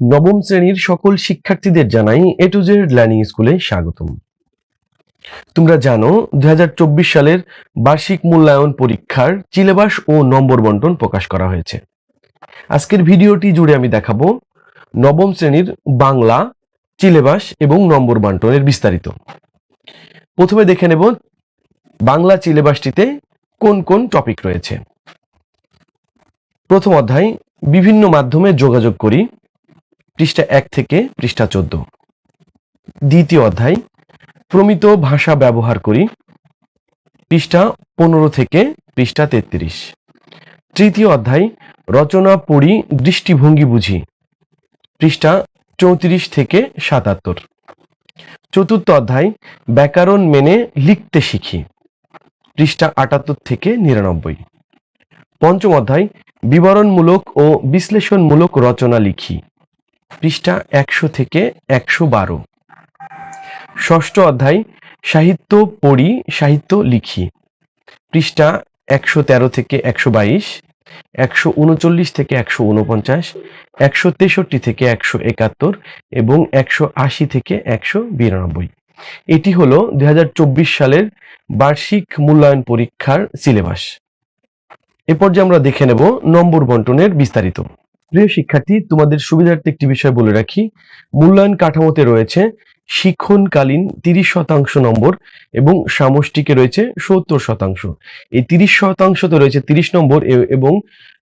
নবম শ্রেণির সকল শিক্ষার্থীদের জানাই এ টু জেড লার্নিং স্কুলে স্বাগতম। তোমরা জানো দু হাজার চব্বিশ সালের বার্ষিক মূল্যায়ন পরীক্ষার সিলেবাস ও নম্বর বন্টন প্রকাশ করা হয়েছে। আজকের ভিডিওটি জুড়ে আমি দেখাবো নবম শ্রেণির বাংলা সিলেবাস এবং নম্বর বন্টনের বিস্তারিত। প্রথমে দেখে নেব বাংলা সিলেবাসটিতে কোন কোন টপিক রয়েছে। প্রথম অধ্যায়, বিভিন্ন মাধ্যমে যোগাযোগ করি। পৃষ্ঠা এক থেকে পৃষ্ঠা চোদ্দ। দ্বিতীয় অধ্যায়, প্রমিত ভাষা ব্যবহার করি। পৃষ্ঠা পনেরো থেকে পৃষ্ঠা তেত্রিশ। তৃতীয় অধ্যায়, রচনা, পড়ি, দৃষ্টিভঙ্গি বুঝি। পৃষ্ঠা চৌত্রিশ থেকে সাতাত্তর। চতুর্থ অধ্যায়, ব্যাকরণ মেনে লিখতে শিখি। পৃষ্ঠা আটাত্তর থেকে নিরানব্বই। পঞ্চম অধ্যায়, বিবরণমূলক ও বিশ্লেষণমূলক রচনা লিখি। পৃষ্ঠা একশো থেকে একশো বারো। ষষ্ঠ অধ্যায়, সাহিত্য পড়ি, সাহিত্য লিখি। পৃষ্ঠা একশো তেরো থেকে একশো বাইশ, একশো উনচল্লিশ থেকে একশো উনপঞ্চাশ, একশো তেষট্টি থেকে একশো একাত্তর এবং একশো আশি থেকে একশো বিরানব্বই। এটি হলো দু হাজার চব্বিশ সালের বার্ষিক মূল্যায়ন পরীক্ষার সিলেবাস। এরপর যে আমরা দেখে নেব নম্বর বন্টনের বিস্তারিত। প্রিয় শিক্ষার্থী, তোমাদের সুবিধার্থে একটি বিষয় বলে রাখি। মূল্যায়ন কাঠামোতে রয়েছে শিক্ষণকালীন তিরিশ শতাংশ নম্বর এবং সামষ্টিকে রয়েছে সত্তর শতাংশ। এই তিরিশ শতাংশতে রয়েছে তিরিশ নম্বর এবং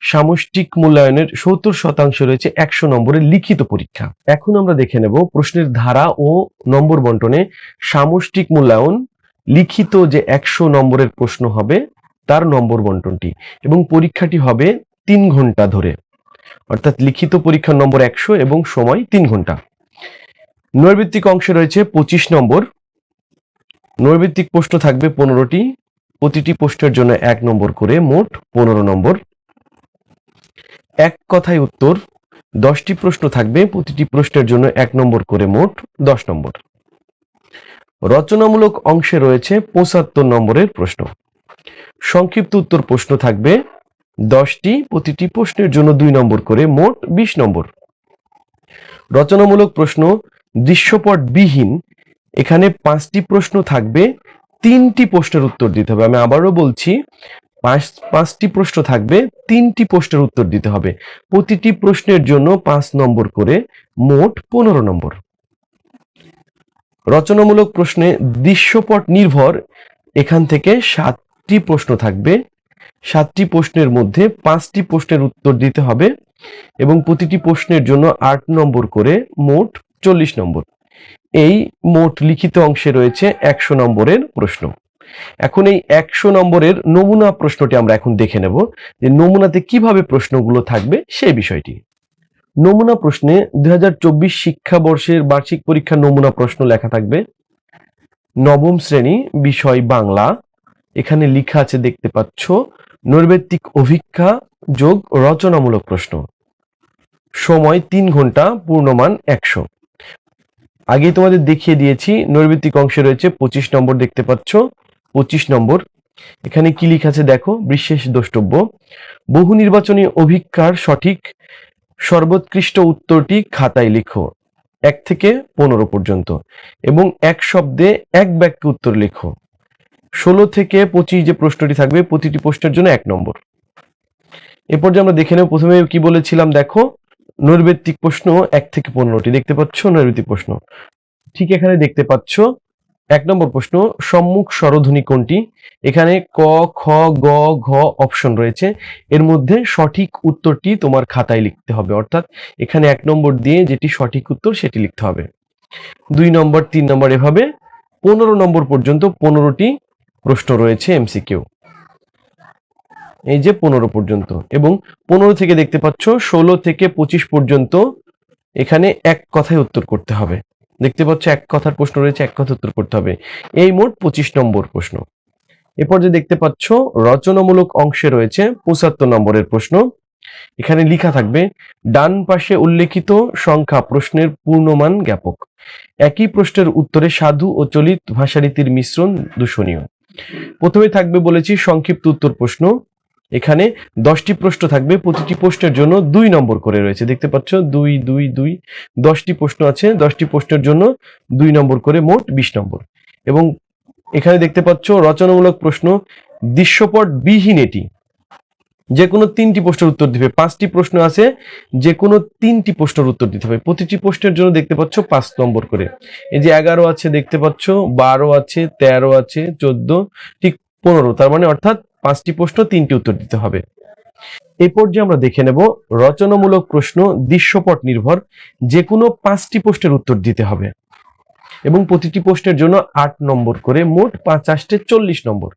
সামষ্টিক মূল্যায়নের সত্তর শতাংশ রয়েছে একশো নম্বরের লিখিত পরীক্ষা। এখন আমরা দেখে নেব প্রশ্নের ধারা ও নম্বর বন্টনে সামষ্টিক মূল্যায়ন লিখিত যে একশো নম্বরের প্রশ্ন হবে, তার নম্বর বন্টনটি এবং পরীক্ষাটি হবে তিন ঘণ্টা ধরে। অর্থাৎ লিখিত পরীক্ষার নম্বর একশো এবং সময় তিন ঘণ্টা। নৈর্ভিত্তিক অংশে রয়েছে পঁচিশ নম্বর। নৈর্ভিত্তিক প্রশ্ন থাকবে পনেরোটি। প্রতিটি প্রশ্নের জন্য এক নম্বর করে মোট পনেরো নম্বর। এক কথায় উত্তর। দশটি প্রশ্ন থাকবে, প্রতিটি প্রশ্নের জন্য এক নম্বর করে মোট দশ নম্বর। রচনামূলক অংশে রয়েছে পঁচাত্তর নম্বরের প্রশ্ন। সংক্ষিপ্ত উত্তর প্রশ্ন থাকবে দশটি প্রতিটি প্রশ্নের জন্য দুই নম্বর করে মোট বিশ নম্বর। রচনামূলক প্রশ্ন দৃশ্যপট বিহীন এখানে পাঁচটি প্রশ্ন থাকবে, তিনটি প্রশ্নের উত্তর দিতে হবে। আমি আবারও বলছি, পাঁচ, পাঁচটি প্রশ্ন থাকবে, তিনটি প্রশ্নের উত্তর দিতে হবে। প্রতিটি প্রশ্নের জন্য পাঁচ নম্বর করে মোট পনেরো নম্বর। রচনামূলক প্রশ্নে দৃশ্যপট নির্ভর। এখান থেকে সাতটি প্রশ্ন থাকবে সাতটি প্রশ্নের মধ্যে পাঁচটি প্রশ্নের উত্তর দিতে হবে এবং প্রতিটি প্রশ্নের জন্য আট নম্বর করে মোট চল্লিশ নম্বর। এই মোট লিখিত অংশে রয়েছে একশো নম্বরের প্রশ্ন। এখন এই একশো নম্বরের নমুনা প্রশ্নটি আমরা এখন দেখে নেব যে নমুনাতে কীভাবে প্রশ্নগুলো থাকবে সেই বিষয়টি। নমুনা প্রশ্নে দুই হাজার চব্বিশ শিক্ষাবর্ষের বার্ষিক পরীক্ষার নমুনা প্রশ্ন লেখা থাকবে। নবম শ্রেণি বিষয় বাংলা। এখানে লিখা আছে, দেখতে পাচ্ছ নৈর্ব্যক্তিক অভিজ্ঞা যোগ রচনামূলক প্রশ্ন। সময় তিন ঘণ্টা, পূর্ণমান একশো। আগে তোমাদের দেখিয়ে দিয়েছি নৈর্ব্যক্তিক অংশে রয়েছে পঁচিশ নম্বর দেখতে পাচ্ছ। পঁচিশ নম্বর। এখানে কি লেখা আছে দেখো, বিশেষ দ্রষ্টব্য। বহু নির্বাচনী অভিজ্ঞার সঠিক, সর্বোৎকৃষ্ট উত্তরটি খাতায় লিখো। এক থেকে পনেরো পর্যন্ত। এবং এক শব্দে এক বাক্যে উত্তর লেখো। ষোলো থেকে পঁচিশ যে প্রশ্নটি থাকবে, প্রতিটি প্রশ্নের জন্য এক নম্বর। এরপর যে আমরা দেখে নেব, প্রথমে কি বলেছিলাম, দেখো নৈর্ব্যক্তিক প্রশ্ন এক থেকে পনেরোটি। দেখতে পাচ্ছ নৈর্ব্যক্তিক প্রশ্ন। ঠিক এখানে দেখতে পাচ্ছ, এক নম্বর প্রশ্ন, সম্মুখ স্বরধ্বনি কোনটি? এখানে ক, খ, গ, ঘ অপশন রয়েছে। এর মধ্যে সঠিক উত্তরটি তোমার খাতায় লিখতে হবে। অর্থাৎ এখানে এক নম্বর দিয়ে যেটি সঠিক উত্তর সেটি লিখতে হবে। দুই নম্বর, তিন নম্বর এভাবে পনেরো নম্বর পর্যন্ত পনেরোটি প্রশ্ন রয়েছে এমসিকিউ এই যে পনেরো পর্যন্ত এবং পনেরো থেকে দেখতে পাচ্ছ, ষোলো থেকে পঁচিশ পর্যন্ত এখানে এক কথায় উত্তর করতে হবে। দেখতে পাচ্ছ এক কথার প্রশ্ন রয়েছে, এক কথা উত্তর করতে হবে। এই মোট পঁচিশ নম্বর প্রশ্ন। এরপর যে দেখতে পাচ্ছ, রচনামূলক অংশে রয়েছে পঁচাত্তর নম্বরের প্রশ্ন। এখানে লেখা থাকবে, ডান পাশে উল্লেখিত সংখ্যা প্রশ্নের পূর্ণমান জ্ঞাপক। একই প্রশ্নের উত্তরে সাধু ও চলিত ভাষারীতির মিশ্রণ দূষণীয়। প্রথমে থাকবে বলেছি সংক্ষিপ্ত উত্তর প্রশ্ন। এখানে দশটি প্রশ্ন থাকবে, প্রতিটি প্রশ্নের জন্য দুই নম্বর করে রয়েছে। দেখতে পাচ্ছ, দুই দুই দুই, দশটি প্রশ্ন আছে, দশটি প্রশ্নের জন্য দুই নম্বর করে মোট বিশ নম্বর। এবং এখানে দেখতে পাচ্ছ, রচনামূলক প্রশ্ন দৃশ্যপট বিহীন এটি। যে কোনো তিনটি প্রশ্নের উত্তর দিবে। পাঁচটি প্রশ্ন আছে যে কোনো তিনটি প্রশ্নের উত্তর দিতে হবে। প্রতিটি প্রশ্নের জন্য দেখতে পাচ্ছ পাঁচ নম্বর করে। এই যে এগারো আছে দেখতে পাচ্ছ, বারো আছে, তেরো আছে, চোদ্দ, ঠিক পনেরো। তার মানে অর্থাৎ পাঁচটি প্রশ্ন, তিনটি উত্তর দিতে হবে। এই পর্যায়ে আমরা দেখে নেব রচনামূলক প্রশ্ন, দৃশ্যপট নির্ভর। যে কোনো পাঁচটি প্রশ্নের উত্তর দিতে হবে। এবং প্রতিটি প্রশ্নের জন্য আট নম্বর করে মোট পাঁচ আষ্টে চল্লিশ নম্বর।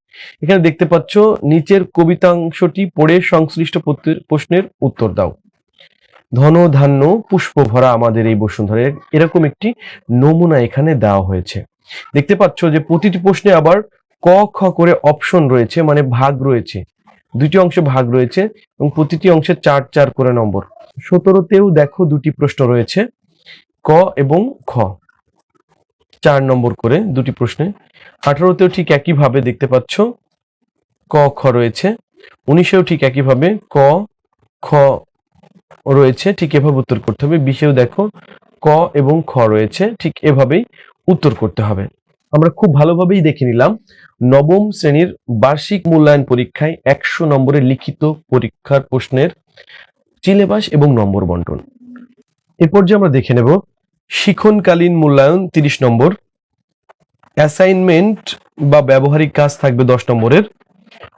এখানে দেখতে পাচ্ছ, নিচের কবিতাংশটি পড়ে সংশ্লিষ্ট প্রশ্নের উত্তর দাও। ধন ধান্য পুষ্প ভরা আমাদের এই বসুন্ধরা এরকম একটি নমুনা এখানে দেওয়া হয়েছে। দেখতে পাচ্ছ যে প্রতিটি প্রশ্নে আবার ক, খ করে অপশন রয়েছে মানে ভাগ রয়েছে। দুটি অংশে ভাগ রয়েছে এবং প্রতিটি অংশে চার চার করে নম্বর। সতেরোতেও দেখো দুটি প্রশ্ন রয়েছে, ক এবং খ। চার নম্বর করে দুটি প্রশ্নে। আঠারোতেও ঠিক একইভাবে দেখতে পাচ্ছ, ক, খ রয়েছে। উনিশেও ঠিক একইভাবে ক, খ রয়েছে, ঠিক এভাবে উত্তর করতে হবে। বিশেও দেখো, ক এবং খ রয়েছে, ঠিক এভাবেই উত্তর করতে হবে। আমরা খুব ভালোভাবেই দেখে নিলাম, নবম শ্রেণির বার্ষিক মূল্যায়ন পরীক্ষায় একশো নম্বরের লিখিত পরীক্ষার প্রশ্নের সিলেবাস এবং নম্বর বন্টন। এ পর্যায়ে আমরা দেখে নেব শিখনকালীন মূল্যায়ন তিরিশ নম্বর। অ্যাসাইনমেন্ট বা ব্যবহারিক কাজ থাকবে দশ নম্বরের।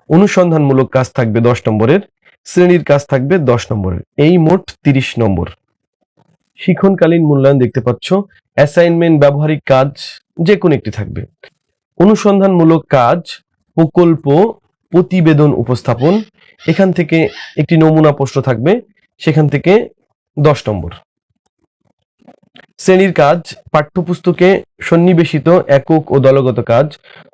অনুসন্ধানমূলক কাজ থাকবে দশ নম্বরের। শ্রেণির কাজ থাকবে দশ নম্বরের। এই মোট তিরিশ নম্বর। শিখনকালীন মূল্যায়ন দেখতে পাচ্ছ। অ্যাসাইনমেন্ট ব্যবহারিক কাজ যে কোনো একটি থাকবে। অনুসন্ধানমূলক কাজ, প্রকল্প, প্রতিবেদন উপস্থাপন। এখান থেকে একটি নমুনা প্রশ্ন থাকবে। সেখান থেকে দশ নম্বর। শ্রেণির কাজ, পাঠ্যপুস্তকে সন্নিবেশিত একক ও দলগত কাজ,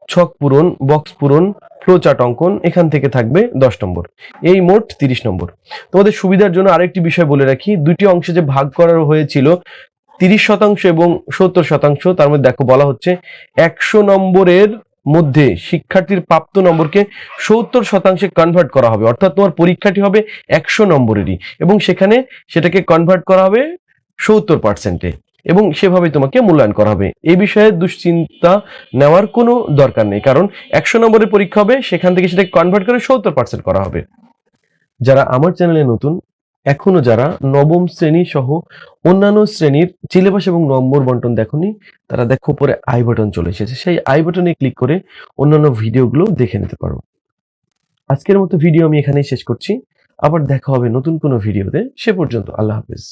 ছক পূরণ, বক্স পূরণ, ফ্লোচার্ট অঙ্কন, এখান থেকে থাকবে দশ নম্বর। এই মোট তিরিশ নম্বর। তোমাদের সুবিধার জন্য আরেকটি বিষয় বলে রাখি, দুটি অংশে যে ভাগ করা হয়েছিল, তিরিশ শতাংশ এবং সত্তর শতাংশ, তার মধ্যে দেখো বলা হচ্ছে, একশো নম্বরের মধ্যে শিক্ষার্থীর প্রাপ্ত নম্বরকে সত্তর শতাংশে কনভার্ট করা হবে। অর্থাৎ তোমার পরীক্ষাটি হবে একশো নম্বরেরই এবং সেখানে সেটাকে কনভার্ট করা হবে সত্তর পার্সেন্টে এবং সেভাবে তোমাকে মূল্যায়ন করা হবে। এই বিষয়ে দুশ্চিন্তা নেওয়ার কোনো দরকার নেই, কারণ একশো নম্বরের পরীক্ষা হবে, সেখান থেকে সেটাকে কনভার্ট করে সত্তর পার্সেন্ট করা হবে। যারা আমার চ্যানেলে নতুন, এখনও যারা নবম শ্রেণি সহ অন্যান্য শ্রেণির সিলেবাস এবং নম্বর বন্টন দেখনি, তারা দেখো উপরে আই বাটন চলে এসেছে। সেই আই বাটনে ক্লিক করে অন্যান্য ভিডিওগুলো দেখে নিতে পারো। আজকের মতো ভিডিও আমি এখানেই শেষ করছি। আবার দেখা হবে নতুন কোনো ভিডিওতে সে পর্যন্ত আল্লাহ হাফেজ।